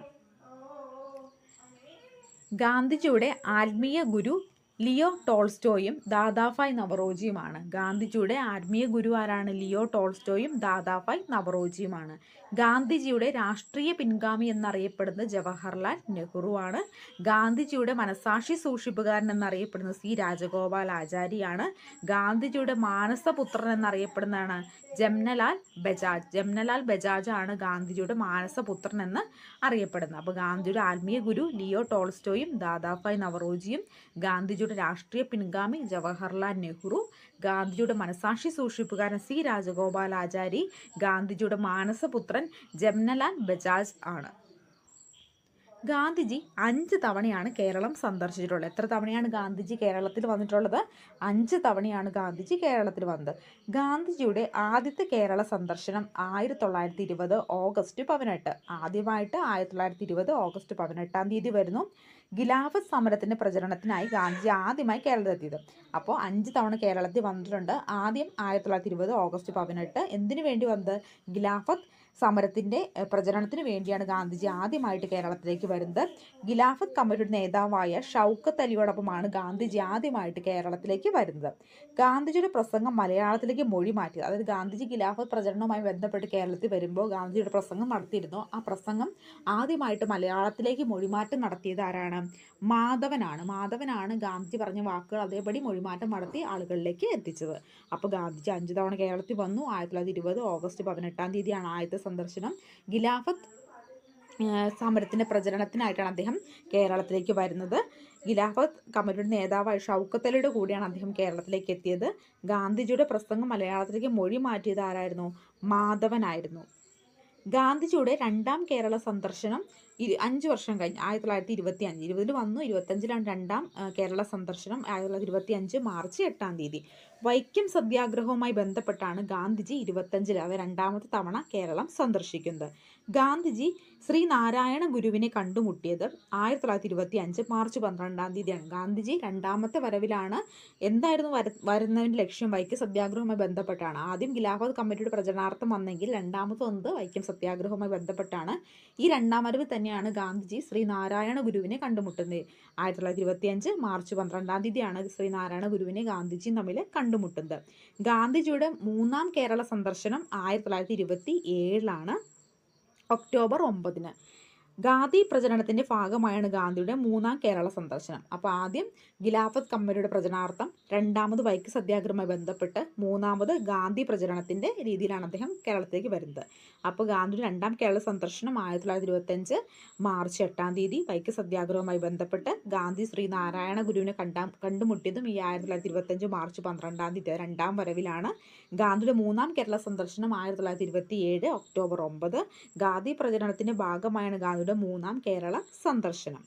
ഗാന്ധിജിയുടെ ആത്മീയ ഗുരു ലിയോ ടോൾസ്റ്റോയും ദാദാഫായ് നവറോജിയുമാണ്. ഗാന്ധിജിയുടെ ആത്മീയ ഗുരു ആരാണ് ലിയോ ടോൾസ്റ്റോയും ദാദാഫായ് നവറോജിയുമാണ്. ഗാന്ധിജിയുടെ രാഷ്ട്രീയ പിൻഗാമി എന്നറിയപ്പെടുന്ന ജവഹർലാൽ നെഹ്റു ആണ് ഗാന്ധിജിയുടെ മനസാക്ഷി സൂക്ഷിപ്പുകാരൻ എന്നറിയപ്പെടുന്ന സി രാജഗോപാൽ ആചാര്യാണ്. ഗാന്ധിജിയുടെ മാനസപുത്രൻ എന്നറിയപ്പെടുന്നതാണ് ജംനലാൽ ബജാജ്. ജംനലാൽ ബജാജ് ആണ് ഗാന്ധിജിയുടെ മാനസപുത്രൻ എന്ന് അറിയപ്പെടുന്നത്. അപ്പോൾ ഗാന്ധിജിയുടെ ആത്മീയ ഗുരു ലിയോ ടോൾസ്റ്റോയും ദാദാഫായ് നവറോജിയും ഗാന്ധിജിയുടെ രാഷ്ട്രീയ പിൻഗാമി ജവഹർലാൽ നെഹ്റു ഗാന്ധിജിയുടെ മനസാക്ഷി സൂക്ഷിപ്പുകാരൻ സി രാജഗോപാൽ ആചാരി ഗാന്ധിജിയുടെ മാനസപുത്രൻ ജംനലാൽ ബജാജ് ആണ്. ഗാന്ധിജി അഞ്ച് തവണയാണ് കേരളം സന്ദർശിച്ചിട്ടുള്ളത്. എത്ര തവണയാണ് ഗാന്ധിജി കേരളത്തിൽ വന്നിട്ടുള്ളത്? അഞ്ച് തവണയാണ് ഗാന്ധിജി കേരളത്തിൽ വന്നത്. ഗാന്ധിജിയുടെ ആദ്യത്തെ കേരള സന്ദർശനം ആയിരത്തി തൊള്ളായിരത്തി ഇരുപത് ഓഗസ്റ്റ് പതിനെട്ട്. ആദ്യമായിട്ട് ആയിരത്തി തൊള്ളായിരത്തി ഇരുപത് ഓഗസ്റ്റ് പതിനെട്ടാം തീയതി വരുന്നു. ഖിലാഫത്ത് സമരത്തിന്റെ പ്രചരണത്തിനായി ഗാന്ധിജി ആദ്യമായി കേരളത്തിലെത്തിയത്. അപ്പോൾ അഞ്ച് തവണ കേരളത്തിൽ വന്നിട്ടുണ്ട്. ആദ്യം ആയിരത്തി തൊള്ളായിരത്തി ഇരുപത് ഓഗസ്റ്റ് പതിനെട്ട്. എന്തിനു വേണ്ടി വന്നത്? ഖിലാഫത്ത് സമരത്തിന്റെ എഹ്, പ്രചരണത്തിന് വേണ്ടിയാണ് ഗാന്ധിജി ആദ്യമായിട്ട് കേരളത്തിലേക്ക് വരുന്നത്. ഖിലാഫത്ത് കമ്മിറ്റിയുടെ നേതാവായ ഷൗക്കത്ത് അലിയോടൊപ്പമാണ് ഗാന്ധിജി ആദ്യമായിട്ട് കേരളത്തിലേക്ക് വരുന്നത്. ഗാന്ധിജിയുടെ പ്രസംഗം മലയാളത്തിലേക്ക് മൊഴി മാറ്റിയത്. അതായത് ഗാന്ധിജി ഖിലാഫത്ത് പ്രചരണവുമായി ബന്ധപ്പെട്ട് കേരളത്തിൽ വരുമ്പോൾ ഗാന്ധിജിയുടെ പ്രസംഗം നടത്തിയിരുന്നു. ആ പ്രസംഗം ആദ്യമായിട്ട് മലയാളത്തിലേക്ക് മൊഴിമാറ്റം നടത്തിയത് ആരാണ്? മാധവനാണ്. മാധവനാണ് ഗാന്ധിജി പറഞ്ഞ വാക്കുകൾ അതേപടി മൊഴിമാറ്റം നടത്തി ആളുകളിലേക്ക് എത്തിച്ചത്. അപ്പോൾ ഗാന്ധിജി അഞ്ച് തവണ കേരളത്തിൽ വന്നു. ആയിരത്തി തൊള്ളായിരത്തി ഇരുപത് ഓഗസ്റ്റ് പതിനെട്ടാം തീയതിയാണ് ആദ്യത്തെ സന്ദർശനം ഖിലാഫത്ത് സമരത്തിന്റെ പ്രചരണത്തിനായിട്ടാണ് അദ്ദേഹം കേരളത്തിലേക്ക് വരുന്നത്. ഖിലാഫത്ത് കമ്മിറ്റിയുടെ നേതാവായ ഷൗക്കത്ത് അലിയുടെ കൂടിയാണ് അദ്ദേഹം കേരളത്തിലേക്ക് എത്തിയത്. ഗാന്ധിജിയുടെ പ്രസംഗം മലയാളത്തിലേക്ക് മൊഴി മാറ്റിയത് ആരായിരുന്നു? മാധവനായിരുന്നു. ഗാന്ധിജിയുടെ രണ്ടാം കേരള സന്ദർശനം അഞ്ച് വർഷം കഴിഞ്ഞ് ആയിരത്തി തൊള്ളായിരത്തി ഇരുപത്തി അഞ്ച് ഇരുപതിൽ വന്നു ഇരുപത്തഞ്ചിലാണ് രണ്ടാം കേരള സന്ദർശനം ആയിരത്തി തൊള്ളായിരത്തി ഇരുപത്തി അഞ്ച് മാർച്ച് എട്ടാം തീയതി. വൈക്കം സത്യാഗ്രഹവുമായി ബന്ധപ്പെട്ടാണ് ഗാന്ധിജി ഇരുപത്തഞ്ചിൽ അവ രണ്ടാമത്തെ തവണ കേരളം സന്ദർശിക്കുന്നത്. ഗാന്ധിജി ശ്രീ നാരായണ ഗുരുവിനെ കണ്ടുമുട്ടിയത് ആയിരത്തി തൊള്ളായിരത്തി ഇരുപത്തി അഞ്ച് മാർച്ച് പന്ത്രണ്ടാം തീയതിയാണ്. ഗാന്ധിജി രണ്ടാമത്തെ വരവിലാണ് എന്തായിരുന്നു വര വരുന്നതിന്റെ ലക്ഷ്യം? വൈക്കം സത്യാഗ്രഹവുമായി ബന്ധപ്പെട്ടാണ്. ആദ്യം ഖിലാഫത്ത് കമ്മിറ്റിയുടെ പ്രചരണാർത്ഥം വന്നെങ്കിൽ രണ്ടാമത് വന്നത് വൈക്കം സത്യാഗ്രഹവുമായി ബന്ധപ്പെട്ടാണ്. ഈ രണ്ടാം വരവ് തന്നെയാണ് ഗാന്ധിജി ശ്രീ നാരായണ ഗുരുവിനെ കണ്ടുമുട്ടുന്നത്. ആയിരത്തി തൊള്ളായിരത്തി ഇരുപത്തി അഞ്ച് മാർച്ച് പന്ത്രണ്ടാം തീയതിയാണ് ശ്രീ നാരായണ ഗുരുവിനെ ഗാന്ധിജിയും തമ്മിൽ കണ്ടുമുട്ടുന്നത്. ഗാന്ധിജിയുടെ മൂന്നാം കേരള സന്ദർശനം ആയിരത്തി തൊള്ളായിരത്തി ഇരുപത്തി ഏഴിലാണ് ഒക്ടോബർ ഒമ്പതിന്. ഗാന്ധി പ്രചരണത്തിന്റെ ഭാഗമായാണ് ഗാന്ധിയുടെ മൂന്നാം കേരള സന്ദർശനം. അപ്പോൾ ആദ്യം ഗിലാഫത്ത് കമ്പനിയുടെ പ്രചരണാർത്ഥം രണ്ടാമത് വൈക്കം സത്യാഗ്രഹമായി ബന്ധപ്പെട്ട് മൂന്നാമത് ഗാന്ധി പ്രചരണത്തിന്റെ രീതിയിലാണ് അദ്ദേഹം കേരളത്തിലേക്ക് വരുന്നത്. അപ്പോൾ ഗാന്ധിയുടെ രണ്ടാം കേരള സന്ദർശനം ആയിരത്തി തൊള്ളായിരത്തി ഇരുപത്തഞ്ച് മാർച്ച് എട്ടാം തീയതി വൈക്കം സത്യാഗ്രഹവുമായി ബന്ധപ്പെട്ട് ഗാന്ധി ശ്രീ നാരായണ ഗുരുവിനെ കണ്ടാ കണ്ടുമുട്ടിയതും ഈ ആയിരത്തി തൊള്ളായിരത്തി ഇരുപത്തഞ്ച് മാർച്ച് പന്ത്രണ്ടാം തീയതി രണ്ടാം വരവിലാണ് ഗാന്ധിയുടെ മൂന്നാം കേരള സന്ദർശനം ആയിരത്തി തൊള്ളായിരത്തി ഇരുപത്തി ഏഴ് ഒക്ടോബർ ഒമ്പത്. ഗാന്ധി പ്രചരണത്തിന്റെ ഭാഗമായാണ് ഗാന്ധിയുടെ മൂന്നാം കേരള സന്ദർശനം.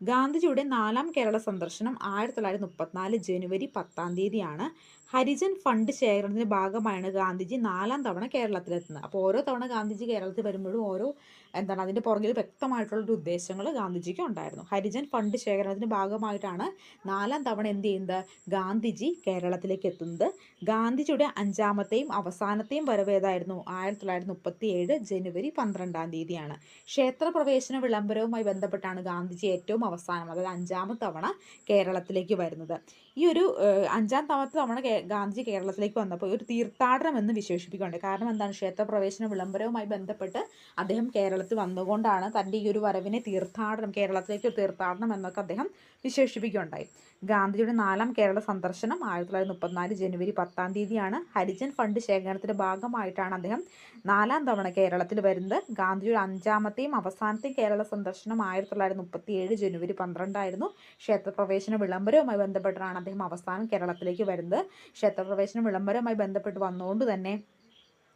ഗാന്ധിജിയുടെ നാലാം കേരള സന്ദർശനം ആയിരത്തി തൊള്ളായിരത്തി മുപ്പത്തിനാല് ജനുവരി പത്താം തീയതിയാണ് ഹരിജൻ ഫണ്ട് ശേഖരണത്തിന്റെ ഭാഗമായാണ് ഗാന്ധിജി നാലാം തവണ കേരളത്തിലെത്തുന്നത്. അപ്പോൾ ഓരോ തവണ ഗാന്ധിജി കേരളത്തിൽ വരുമ്പോഴും ഓരോ എന്താണ് അതിന്റെ പുറകിൽ വ്യക്തമായിട്ടുള്ള ഒരു ഉദ്ദേശങ്ങൾ ഗാന്ധിജിക്ക് ഉണ്ടായിരുന്നു. ഹരിജൻ ഫണ്ട് ശേഖരണത്തിന്റെ ഭാഗമായിട്ടാണ് നാലാം തവണ എന്ത് ചെയ്യുന്നത്? ഗാന്ധിജി കേരളത്തിലേക്ക് എത്തുന്നത്. ഗാന്ധിജിയുടെ അഞ്ചാമത്തെയും അവസാനത്തെയും വരവേതായിരുന്നു ആയിരത്തി തൊള്ളായിരത്തി മുപ്പത്തി ഏഴ് ജനുവരി പന്ത്രണ്ടാം തീയതിയാണ്. ക്ഷേത്രപ്രവേശന വിളംബരവുമായി ബന്ധപ്പെട്ടാണ് ഗാന്ധിജി ഏറ്റവും അവസാനം അതായത് അഞ്ചാമത്തെ തവണ കേരളത്തിലേക്ക് വരുന്നത്. ഈ ഒരു അഞ്ചാം തവണ കേ- ഗാന്ധിജി കേരളത്തിലേക്ക് വന്നപ്പോൾ ഒരു തീർത്ഥാടനം എന്ന് വിശേഷിപ്പിക്കുന്നുണ്ട്. കാരണം എന്താണ്? ക്ഷേത്രപ്രവേശന വിളംബരവുമായി ബന്ധപ്പെട്ട് അദ്ദേഹം കേരളത്തിൽ വന്നുകൊണ്ടാണ് തന്റെ ഈ ഒരു വരവിനെ തീർത്ഥാടനം കേരളത്തിലേക്ക് തീർത്ഥാടനം എന്നൊക്കെ അദ്ദേഹം വിശേഷിപ്പിക്കുകയുണ്ടായി. ഗാന്ധിജിയുടെ നാലാം കേരള സന്ദർശനം ആയിരത്തി തൊള്ളായിരത്തി മുപ്പത്തിനാല് ജനുവരി പത്താം തീയതിയാണ് ഹരിജൻ ഫണ്ട് ശേഖരണത്തിന്റെ ഭാഗമായിട്ടാണ് അദ്ദേഹം നാലാം തവണ കേരളത്തിൽ വരുന്നത്. ഗാന്ധിജിയുടെ അഞ്ചാമത്തെയും അവസാനത്തെയും കേരള സന്ദർശനം ആയിരത്തി തൊള്ളായിരത്തി മുപ്പത്തി ഏഴ് ജനുവരി പന്ത്രണ്ടായിരുന്നു. ക്ഷേത്രപ്രവേശന വിളംബരവുമായി ബന്ധപ്പെട്ടാണ് അദ്ദേഹം അവസാനം കേരളത്തിലേക്ക് വരുന്നത്. ക്ഷേത്രപ്രവേശന വിളംബരവുമായി ബന്ധപ്പെട്ട് വന്നുകൊണ്ട് തന്നെ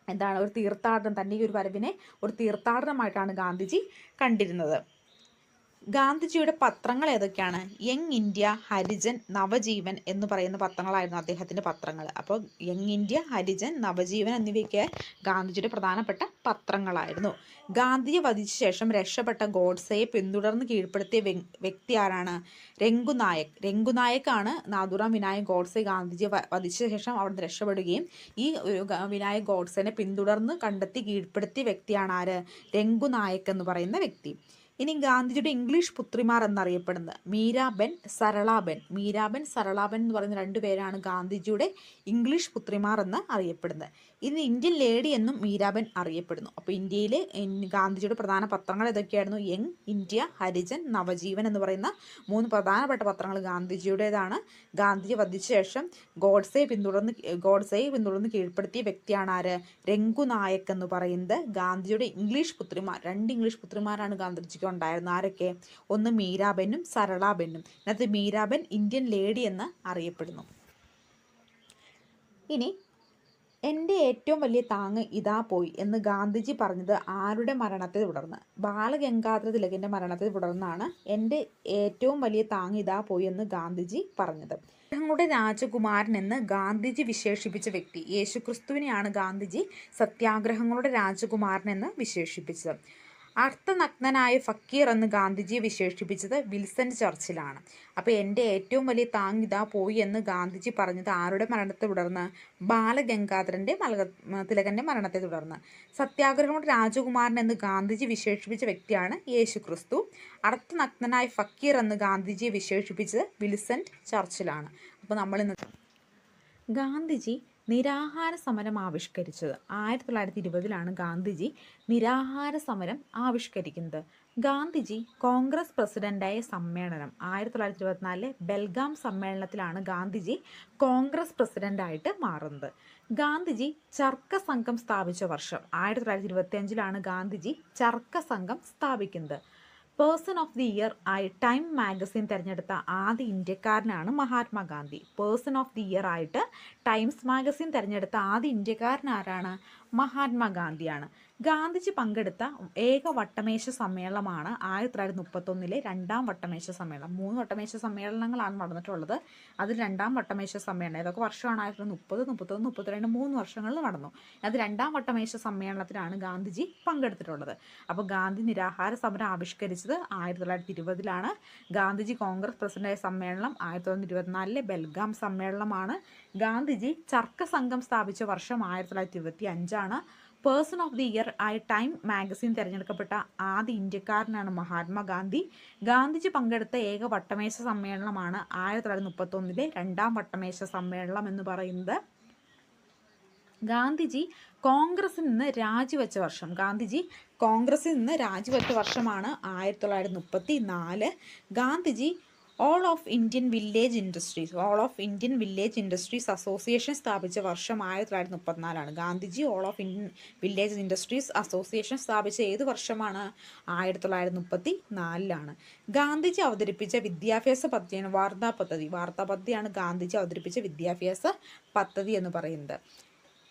എന്താണ് ഒരു തീർത്ഥാടനം തന്നെ ഈ ഒരു വരവിനെ ഒരു തീർത്ഥാടനമായിട്ടാണ് ഗാന്ധിജി കണ്ടിരുന്നത്. ഗാന്ധിജിയുടെ പത്രങ്ങൾ ഏതൊക്കെയാണ്? യങ് ഇന്ത്യ ഹരിജൻ നവജീവൻ എന്ന് പറയുന്ന പത്രങ്ങളായിരുന്നു അദ്ദേഹത്തിന്റെ പത്രങ്ങൾ. അപ്പോൾ യങ് ഇന്ത്യ ഹരിജൻ നവജീവൻ എന്നിവയൊക്കെ ഗാന്ധിജിയുടെ പ്രധാനപ്പെട്ട പത്രങ്ങളായിരുന്നു. ഗാന്ധിയെ വധിച്ച ശേഷം രക്ഷപ്പെട്ട ഗോഡ്സയെ പിന്തുടർന്ന് കീഴ്പ്പെടുത്തിയ വ്യക്തി ആരാണ്? രംഗുനായക് രംഗുനായക്കാണ് നാദുറാം വിനായക് ഗോഡ്സെ ഗാന്ധിജിയെ വധിച്ച ശേഷം അവിടുന്ന് രക്ഷപ്പെടുകയും ഈ വിനായക് ഗോഡ്സെനെ പിന്തുടർന്ന് കണ്ടെത്തി കീഴ്പ്പെടുത്തിയ വ്യക്തിയാണ് ആര്? രംഗുനായക് എന്ന് പറയുന്ന വ്യക്തി. ഇനി ഗാന്ധിജിയുടെ ഇംഗ്ലീഷ് പുത്രിമാർ എന്നറിയപ്പെടുന്നത്. മീരാബെൻ സരളാബെൻ മീരാബെൻ സരളാബെൻ എന്ന് പറയുന്ന രണ്ട് പേരാണ് ഗാന്ധിജിയുടെ ഇംഗ്ലീഷ് പുത്രിമാർ എന്ന് അറിയപ്പെടുന്നത്. ഇന്ന് ഇന്ത്യൻ ലേഡി എന്നും മീരാബെൻ അറിയപ്പെടുന്നു. അപ്പോൾ ഇന്ത്യയിലെ ഗാന്ധിജിയുടെ പ്രധാന പത്രങ്ങൾ ഏതൊക്കെയായിരുന്നു? യങ് ഇന്ത്യ ഹരിജൻ നവജീവൻ എന്ന് പറയുന്ന മൂന്ന് പ്രധാനപ്പെട്ട പത്രങ്ങൾ ഗാന്ധിജിയുടേതാണ്. ഗാന്ധിജി വധിച്ച ശേഷം ഗോഡ്സയെ പിന്തുടർന്ന് ഗോഡ്സയെ പിന്തുടർന്ന് കീഴ്പ്പെടുത്തിയ വ്യക്തിയാണ് ആര്? രംഗുനായക് എന്ന് പറയുന്നത് ഗാന്ധിജിയുടെ ഇംഗ്ലീഷ് പുത്രിമാർ. രണ്ട് ഇംഗ്ലീഷ് പുത്രിമാരാണ് ഗാന്ധിജിക്ക് ഉണ്ടായിരുന്നത് ആരൊക്കെ? ഒന്ന് മീരാബെന്നും സരളാബെന്നും. ഇതിനകത്ത് മീരാബെൻ ഇന്ത്യൻ ലേഡി എന്ന് അറിയപ്പെടുന്നു. ഇനി എന്റെ ഏറ്റവും വലിയ താങ് ഇതാ പോയി എന്ന് ഗാന്ധിജി പറഞ്ഞത് ആരുടെ മരണത്തെ തുടർന്ന്? ബാലഗംഗാധര തിലകിന്റെ മരണത്തെ തുടർന്നാണ് എന്റെ ഏറ്റവും വലിയ താങ് ഇതാ പോയി എന്ന് ഗാന്ധിജി പറഞ്ഞത്. അദ്ദേഹങ്ങളുടെ രാജകുമാരൻ എന്ന് ഗാന്ധിജി വിശേഷിപ്പിച്ച വ്യക്തി. യേശുക്രിസ്തുവിനെയാണ് ഗാന്ധിജി സത്യാഗ്രഹങ്ങളുടെ രാജകുമാരൻ എന്ന് വിശേഷിപ്പിച്ചത്. അർത്ഥനഗ്നനായ ഫക്കീർ എന്ന് ഗാന്ധിജിയെ വിശേഷിപ്പിച്ചത് വിൽസൺ ചർച്ചിലാണ്. അപ്പോൾ എന്റെ ഏറ്റവും വലിയ താങ് ഇതാ പോയി എന്ന് ഗാന്ധിജി പറഞ്ഞത് ആരുടെ മരണത്തെ തുടർന്ന്? ബാലഗംഗാധരന്റെ മലക തിലകന്റെ മരണത്തെ തുടർന്ന്. സത്യാഗ്രഹം രാജകുമാരൻ എന്ന് ഗാന്ധിജി വിശേഷിപ്പിച്ച വ്യക്തിയാണ് യേശു ക്രിസ്തു അർത്ഥനഗ്നനായ ഫക്കീർ എന്ന് ഗാന്ധിജിയെ വിശേഷിപ്പിച്ചത് വിൽസൺ ചർച്ചിലാണ്. അപ്പോൾ നമ്മളിന്ന് ഗാന്ധിജി നിരാഹാര സമരം ആവിഷ്കരിച്ചത്. ആയിരത്തി തൊള്ളായിരത്തി ഇരുപതിലാണ് ഗാന്ധിജി നിരാഹാര സമരം ആവിഷ്കരിക്കുന്നത്. ഗാന്ധിജി കോൺഗ്രസ് പ്രസിഡന്റായ സമ്മേളനം ആയിരത്തി തൊള്ളായിരത്തി ഇരുപത്തിനാലിലെ ബെൽഗാം സമ്മേളനത്തിലാണ് ഗാന്ധിജി കോൺഗ്രസ് പ്രസിഡന്റായിട്ട് മാറുന്നത്. ഗാന്ധിജി ചർക്ക സംഘം സ്ഥാപിച്ച വർഷം ആയിരത്തി തൊള്ളായിരത്തി ഗാന്ധിജി ചർക്ക സംഘം സ്ഥാപിക്കുന്നത്. പേഴ്സൺ ഓഫ് ദി ഇയർ ആയി ടൈം മാഗസിൻ തിരഞ്ഞെടുത്ത ആദ്യ ഇന്ത്യക്കാരനാണ് Mahatma Gandhi. Person of the year ആയിട്ട് ടൈംസ് മാഗസിൻ തിരഞ്ഞെടുത്ത ആദ്യ ഇന്ത്യക്കാരൻ ആരാണ്? മഹാത്മാഗാന്ധിയാണ് ഗാന്ധിജി പങ്കെടുത്ത ഏക വട്ടമേശ സമ്മേളനമാണ് ആയിരത്തി തൊള്ളായിരത്തി മുപ്പത്തൊന്നിലെ രണ്ടാം വട്ടമേശ സമ്മേളനം. മൂന്ന് വട്ടമേശ സമ്മേളനങ്ങളാണ് നടന്നിട്ടുള്ളത്. അതിൽ രണ്ടാം വട്ടമേശ സമ്മേളനം ഏതൊക്കെ വർഷമാണ് ആയിരത്തി മുപ്പത് മുപ്പത്തൊന്ന് മുപ്പത്തിരണ്ട് മൂന്ന് വർഷങ്ങളിൽ നടന്നു. അത് രണ്ടാം വട്ടമേശ സമ്മേളനത്തിലാണ് ഗാന്ധിജി പങ്കെടുത്തിട്ടുള്ളത്. അപ്പോൾ ഗാന്ധി നിരാഹാര സമരം ആവിഷ്കരിച്ചത് ആയിരത്തി തൊള്ളായിരത്തി ഇരുപതിലാണ് ഗാന്ധിജി കോൺഗ്രസ് പ്രസിഡന്റായ സമ്മേളനം ആയിരത്തി തൊള്ളായിരത്തി ഇരുപത്തിനാലിലെ ബെൽഗാം സമ്മേളനമാണ്. ഗാന്ധിജി ചർക്ക സംഘം സ്ഥാപിച്ച വർഷം ആയിരത്തി തൊള്ളായിരത്തി ഇരുപത്തി അഞ്ചാണ് പേഴ്സൺ ഓഫ് ദി ഇയർ ആയി ടൈം മാഗസിൻ തിരഞ്ഞെടുക്കപ്പെട്ട ആദ്യ ഇന്ത്യക്കാരനാണ് മഹാത്മാഗാന്ധി. ഗാന്ധിജി പങ്കെടുത്ത ഏക വട്ടമേശ സമ്മേളനമാണ് ആയിരത്തി തൊള്ളായിരത്തി മുപ്പത്തൊന്നിലെ രണ്ടാം വട്ടമേശ സമ്മേളനം എന്ന് പറയുന്നത്. ഗാന്ധിജി കോൺഗ്രസിൽ നിന്ന് രാജിവെച്ച വർഷം. ഗാന്ധിജി കോൺഗ്രസിൽ നിന്ന് രാജിവെച്ച വർഷമാണ് ആയിരത്തി തൊള്ളായിരത്തി മുപ്പത്തി നാല് Gandhiji all of Indian village industries all of Indian village industries association സ്ഥാപിച്ച വർഷം ആയിരത്തി തൊള്ളായിരത്തി മുപ്പത്തിനാലാണ്. Gandhiji all of Indian village industries association സ്ഥാപിച്ച ഏത് വർഷമാണ്? ആയിരത്തി തൊള്ളായിരത്തി മുപ്പത്തി നാലിലാണ് ഗാന്ധിജി അവതരിപ്പിച്ച വിദ്യാഭ്യാസ പദ്ധതിയാണ് വാർത്താ പദ്ധതി. വാർത്താ പദ്ധതിയാണ് ഗാന്ധിജി അവതരിപ്പിച്ച വിദ്യാഭ്യാസ പദ്ധതി എന്ന് പറയുന്നത്.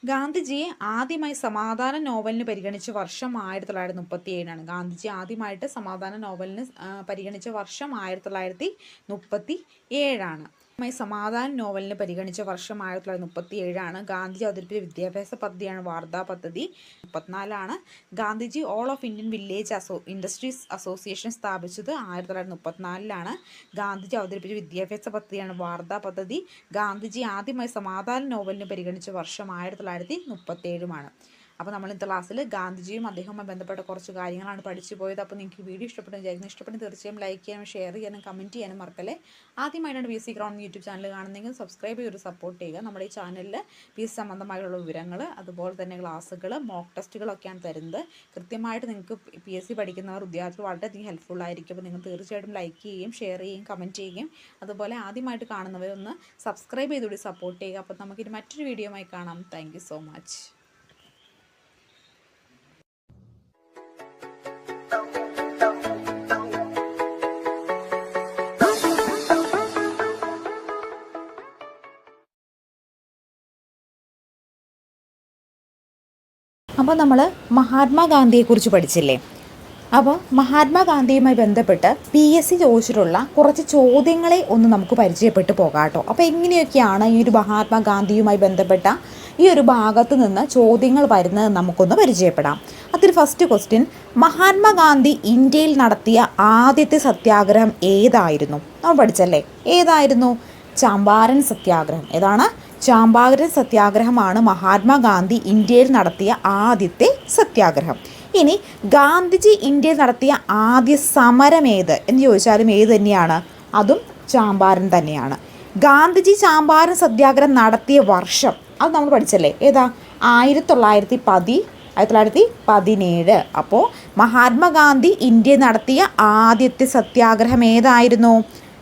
ഗാന്ധിജിയെ ആദ്യമായി സമാധാന നോവലിന് പരിഗണിച്ച വർഷം ആയിരത്തി തൊള്ളായിരത്തി മുപ്പത്തി ഏഴാണ് ഗാന്ധിജി ആദ്യമായിട്ട് സമാധാന നോവലിന് പരിഗണിച്ച വർഷം ആയിരത്തി തൊള്ളായിരത്തി മുപ്പത്തി ഏഴാണ് ആദ്യമായി സമാധാന നോവലിനെ പരിഗണിച്ച വർഷം ആയിരത്തി തൊള്ളായിരത്തി മുപ്പത്തി ഏഴാണ് ഗാന്ധിജി അവതരിപ്പിച്ച വിദ്യാഭ്യാസ പദ്ധതിയാണ് വാർത്താ പദ്ധതി. മുപ്പത്തിനാലാണ് Gandhiji all of Indian village അസോ industries association സ്ഥാപിച്ചത്. ആയിരത്തി തൊള്ളായിരത്തി മുപ്പത്തിനാലിലാണ് ഗാന്ധിജി അവതരിപ്പിച്ച വിദ്യാഭ്യാസ പദ്ധതിയാണ് വാർത്താ പദ്ധതി. ഗാന്ധിജി ആദ്യമായി സമാധാന നോവലിനെ പരിഗണിച്ച വർഷം ആയിരത്തി തൊള്ളായിരത്തി മുപ്പത്തേഴുമാണ് അപ്പോൾ നമ്മൾ ഇന്നത്തെ ക്ലാസ്സിൽ ഗാന്ധിജിയും അദ്ദേഹവുമായി ബന്ധപ്പെട്ട കുറച്ച് കാര്യങ്ങളാണ് പഠിച്ചു പോയത്. അപ്പോൾ നിങ്ങൾക്ക് വീഡിയോ ഇഷ്ടപ്പെട്ടു വിചാരിക്കുന്നു. ഇഷ്ടപ്പെട്ടു തീർച്ചയായും ലൈക്ക് ചെയ്യാനും ഷെയർ ചെയ്യാനും കമന്റ് ചെയ്യാനും മറക്കല്ലേ? ആദ്യമായിട്ടാണ് S C ground YouTube channel കാണുന്നെങ്കിൽ സബ്സ്ക്രൈബ് ചെയ്ത് സപ്പോർട്ട് ചെയ്യുക. നമ്മുടെ ഈ ചാനലിൽ പി എസ് സംബന്ധമായുള്ള വിവരങ്ങൾ അതുപോലെ തന്നെ ക്ലാസ്സുകൾ മോക്ക് ടെസ്റ്റുകളൊക്കെയാണ് തരുന്നത്. കൃത്യമായിട്ട് നിങ്ങൾക്ക് പി എസ് സി പഠിക്കുന്നവർ വിദ്യാർത്ഥികൾ വളരെയധികം ഹെൽപ്ഫുൾ ആയിരിക്കും. അപ്പോൾ നിങ്ങൾ തീർച്ചയായിട്ടും ലൈക്ക് ചെയ്യുകയും ഷെയർ ചെയ്യുകയും കമന്റ് ചെയ്യുകയും അതുപോലെ ആദ്യമായിട്ട് കാണുന്നവരൊന്ന് സബ്സ്ക്രൈബ് ചെയ്തുകൂടി സപ്പോർട്ട് ചെയ്യുക. അപ്പോൾ നമുക്കിനി മറ്റൊരു വീഡിയോ ആയി കാണാം. താങ്ക് സോ മച്ച് അപ്പോൾ നമ്മൾ മഹാത്മാഗാന്ധിയെക്കുറിച്ച് പഠിച്ചില്ലേ? അപ്പോൾ മഹാത്മാഗാന്ധിയുമായി ബന്ധപ്പെട്ട് പി എസ് സി ചോദിച്ചിട്ടുള്ള കുറച്ച് ചോദ്യങ്ങളെ ഒന്ന് നമുക്ക് പരിചയപ്പെട്ട് പോകാട്ടോ കേട്ടോ. അപ്പോൾ എങ്ങനെയൊക്കെയാണ് ഈ ഒരു മഹാത്മാഗാന്ധിയുമായി ബന്ധപ്പെട്ട ഈ ഒരു ഭാഗത്ത് നിന്ന് ചോദ്യങ്ങൾ വരുന്നത് നമുക്കൊന്ന് പരിചയപ്പെടാം. അതിൽ ഫസ്റ്റ് ക്വസ്റ്റ്യൻ മഹാത്മാഗാന്ധി ഇന്ത്യയിൽ നടത്തിയ ആദ്യത്തെ സത്യാഗ്രഹം ഏതായിരുന്നു? നമ്മൾ പഠിച്ചല്ലേ? ഏതായിരുന്നു? ചമ്പാരൻ സത്യാഗ്രഹം. ഏതാണ്? ചാമ്പാരൻ സത്യാഗ്രഹമാണ് മഹാത്മാഗാന്ധി ഇന്ത്യയിൽ നടത്തിയ ആദ്യത്തെ സത്യാഗ്രഹം. ഇനി ഗാന്ധിജി ഇന്ത്യയിൽ നടത്തിയ ആദ്യ സമരം ഏത് എന്ന് ചോദിച്ചാലും ഏത് തന്നെയാണ്? അതും ചാമ്പാരൻ തന്നെയാണ്. ഗാന്ധിജി ചാമ്പാരൻ സത്യാഗ്രഹം നടത്തിയ വർഷം അത് നമ്മൾ പഠിച്ചല്ലേ? ഏതാ? ആയിരത്തി തൊള്ളായിരത്തി പതി ആയിരത്തി തൊള്ളായിരത്തി പതിനേഴ് അപ്പോൾ മഹാത്മാഗാന്ധി ഇന്ത്യ നടത്തിയ ആദ്യത്തെ സത്യാഗ്രഹം ഏതായിരുന്നു?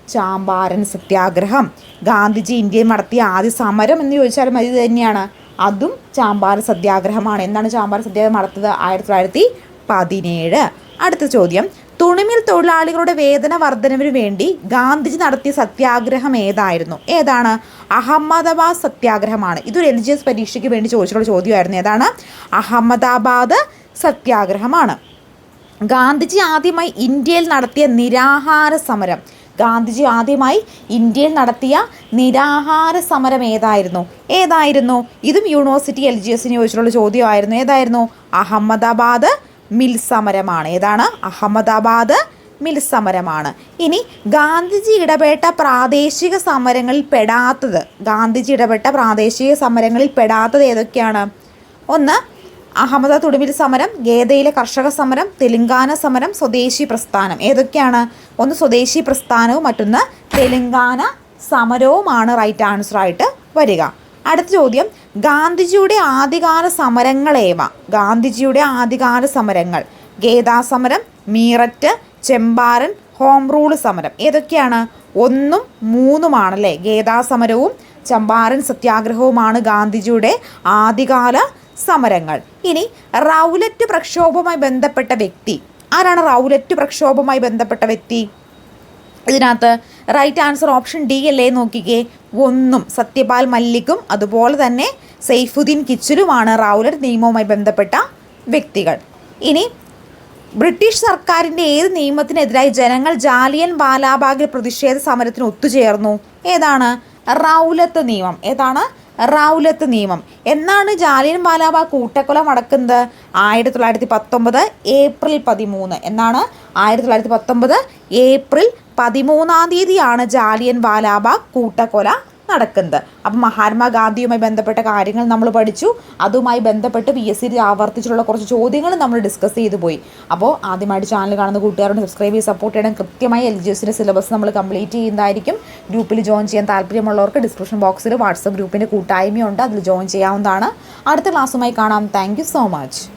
ചാമ്പാരൻ സത്യാഗ്രഹം. ഗാന്ധിജി ഇന്ത്യയിൽ നടത്തിയ ആദ്യ സമരം എന്ന് ചോദിച്ചാൽ അത് തന്നെയാണ്. അതും ചാമ്പാരൻ സത്യാഗ്രഹമാണ്. എന്താണ് ചാമ്പാരൻ സത്യാഗ്രഹം നടത്തത് ആയിരത്തി തൊള്ളായിരത്തി പതിനേഴ്. അടുത്ത ചോദ്യം. തുണിമിൽ തൊഴിലാളികളുടെ വേതന വർധനവിന് വേണ്ടി ഗാന്ധിജി നടത്തിയ സത്യാഗ്രഹം ഏതായിരുന്നു? ഏതാണ്? അഹമ്മദാബാദ് സത്യാഗ്രഹമാണ്. ഇതൊരു എൽ ജി എസ് പരീക്ഷയ്ക്ക് വേണ്ടി ചോദിച്ചിട്ടുള്ള ചോദ്യമായിരുന്നു. ഏതാണ്? അഹമ്മദാബാദ് സത്യാഗ്രഹമാണ്. ഗാന്ധിജി ആദ്യമായി ഇന്ത്യയിൽ നടത്തിയ നിരാഹാര സമരം. ഗാന്ധിജി ആദ്യമായി ഇന്ത്യയിൽ നടത്തിയ നിരാഹാര സമരം ഏതായിരുന്നു? ഏതായിരുന്നു? ഇതും യൂണിവേഴ്സിറ്റി എൽ ജി എസിന് ചോദിച്ചിട്ടുള്ള ചോദ്യമായിരുന്നു. ഏതായിരുന്നു? അഹമ്മദാബാദ് മിൽ സമരമാണ്. ഏതാണ്? അഹമ്മദാബാദ് മിൽ സമരമാണ്. ഇനി ഗാന്ധിജി ഇടപെട്ട പ്രാദേശിക സമരങ്ങളിൽ പെടാത്തത് ഗാന്ധിജി ഇടപെട്ട പ്രാദേശിക സമരങ്ങളിൽ പെടാത്തത് ഏതൊക്കെയാണ്? ഒന്ന് അഹമ്മദ തുടുമിൽ സമരം ഗേദയിലെ കർഷക സമരം തെലുങ്കാന സമരം സ്വദേശി പ്രസ്ഥാനം. ഏതൊക്കെയാണ്? ഒന്ന് സ്വദേശി പ്രസ്ഥാനവും മറ്റൊന്ന് തെലുങ്കാന സമരവുമാണ്. റൈറ്റ് ആൻസർ ആയിട്ട് വരിക. അടുത്ത ചോദ്യം ഗാന്ധിജിയുടെ ആദ്യകാല സമരങ്ങളേവ ഗാന്ധിജിയുടെ ആദ്യകാല സമരങ്ങൾ. ഗേദാ സമരം മീററ്റ് ചെമ്പാരൻ ഹോം റൂൾ സമരം. ഏതൊക്കെയാണ്? ഒന്നും മൂന്നുമാണല്ലേ? ഗേദാ സമരവും ചമ്പാരൻ സത്യാഗ്രഹവുമാണ് ഗാന്ധിജിയുടെ ആദ്യകാല സമരങ്ങൾ. ഇനി റൗലറ്റ് പ്രക്ഷോഭവുമായി ബന്ധപ്പെട്ട വ്യക്തി. ആരാണ് റൗലറ്റ് പ്രക്ഷോഭവുമായി ബന്ധപ്പെട്ട വ്യക്തി? ഇതിനകത്ത് റൈറ്റ് ആൻസർ ഓപ്ഷൻ ഡി അല്ലേ നോക്കിക്കേ. ഒന്നും സത്യപാൽ മല്ലിക്കും അതുപോലെ തന്നെ സെയ്ഫുദ്ദീൻ കിച്ചിലുമാണ് റൗലറ്റ് നിയമവുമായി ബന്ധപ്പെട്ട വ്യക്തികൾ. ഇനി ബ്രിട്ടീഷ് സർക്കാരിന്റെ ഏത് നിയമത്തിനെതിരായി ജനങ്ങൾ ജാലിയൻ ബാലാബാഗിൽ പ്രതിഷേധ സമരത്തിന് ഒത്തുചേർന്നു? ഏതാണ്? റൗലത്ത് നിയമം. ഏതാണ്? റൗലത്ത് നിയമം. എന്നാണ് ജാലിയൻ വാലാബാഗ് കൂട്ടക്കൊല നടക്കുന്നത്? ആയിരത്തി തൊള്ളായിരത്തി പത്തൊമ്പത് ഏപ്രിൽ പതിമൂന്ന്. എന്നാണ് ആയിരത്തി തൊള്ളായിരത്തി പത്തൊമ്പത് ഏപ്രിൽ പതിമൂന്നാം തീയതിയാണ് ജാലിയൻ വാലാബാഗ് കൂട്ടക്കൊല നടക്കുന്നത്. അപ്പം മഹാത്മാഗാന്ധിയുമായി ബന്ധപ്പെട്ട കാര്യങ്ങൾ നമ്മൾ പഠിച്ചു. അതുമായി ബന്ധപ്പെട്ട് പി എസ് സി ആവർത്തിച്ചിട്ടുള്ള കുറച്ച് ചോദ്യങ്ങൾ നമ്മൾ ഡിസ്കസ് ചെയ്തു പോയി. അപ്പോൾ ആദ്യമായിട്ട് ചാനൽ കാണുന്ന കൂട്ടുകാരോട് സബ്സ്ക്രൈബ് ചെയ്ത് സപ്പോർട്ട് ചെയ്യണം. കൃത്യമായി എൽ ജി എസിന്റെ സിലബസ് നമ്മൾ കംപ്ലീറ്റ് ചെയ്യുന്നതായിരിക്കും. ഗ്രൂപ്പിൽ ജോയിൻ ചെയ്യാൻ താല്പര്യമുള്ളവർക്ക് ഡിസ്ക്രിപ്ഷൻ ബോക്സിൽ വാട്സപ്പ് ഗ്രൂപ്പിന്റെ കൂട്ടായ്മയുണ്ട്. അതിൽ ജോയിൻ ചെയ്യാവുന്നതാണ്. അടുത്ത ക്ലാസ്സുമായി കാണാം. Thank so much